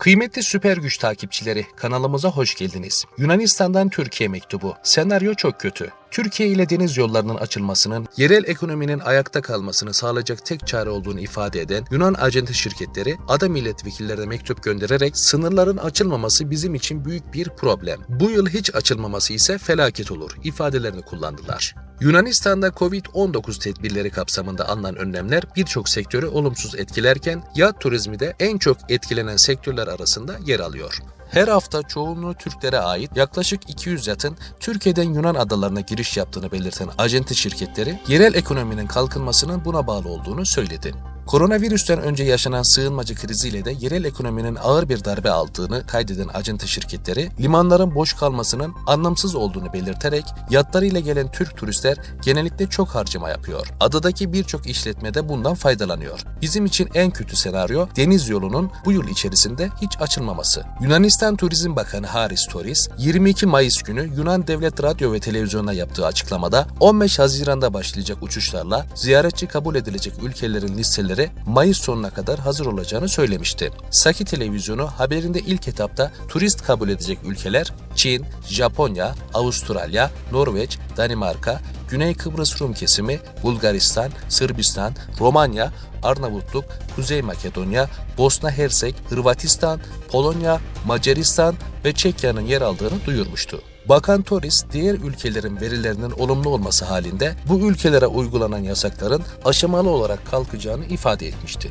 Kıymetli süper güç takipçileri kanalımıza hoş geldiniz. Yunanistan'dan Türkiye mektubu. Senaryo çok kötü. Türkiye ile deniz yollarının açılmasının yerel ekonominin ayakta kalmasını sağlayacak tek çare olduğunu ifade eden Yunan acente şirketleri ada milletvekillerine mektup göndererek sınırların açılmaması bizim için büyük bir problem. Bu yıl hiç açılmaması ise felaket olur ifadelerini kullandılar. Yunanistan'da Covid-19 tedbirleri kapsamında alınan önlemler birçok sektörü olumsuz etkilerken yat turizmi de en çok etkilenen sektörler arasında yer alıyor. Her hafta çoğunluğu Türklere ait yaklaşık 200 yatın Türkiye'den Yunan adalarına giriş yaptığını belirten acente şirketleri yerel ekonominin kalkınmasının buna bağlı olduğunu söyledi. Koronavirüsten önce yaşanan sığınmacı kriziyle de yerel ekonominin ağır bir darbe aldığını kaydeden acente şirketleri, limanların boş kalmasının anlamsız olduğunu belirterek yatlarıyla gelen Türk turistler genellikle çok harcama yapıyor. Adadaki birçok işletme de bundan faydalanıyor. Bizim için en kötü senaryo deniz yolunun bu yıl içerisinde hiç açılmaması. Yunanistan Turizm Bakanı Haris Toris, 22 Mayıs günü Yunan Devlet Radyo ve Televizyonu'na yaptığı açıklamada 15 Haziran'da başlayacak uçuşlarla ziyaretçi kabul edilecek ülkelerin listeleri Mayıs sonuna kadar hazır olacağını söylemişti. Saki Televizyonu haberinde ilk etapta turist kabul edecek ülkeler Çin, Japonya, Avustralya, Norveç, Danimarka, Güney Kıbrıs Rum kesimi, Bulgaristan, Sırbistan, Romanya, Arnavutluk, Kuzey Makedonya, Bosna Hersek, Hırvatistan, Polonya, Macaristan ve Çekya'nın yer aldığını duyurmuştu. Bakan Toris, diğer ülkelerin verilerinin olumlu olması halinde bu ülkelere uygulanan yasakların aşamalı olarak kalkacağını ifade etmişti.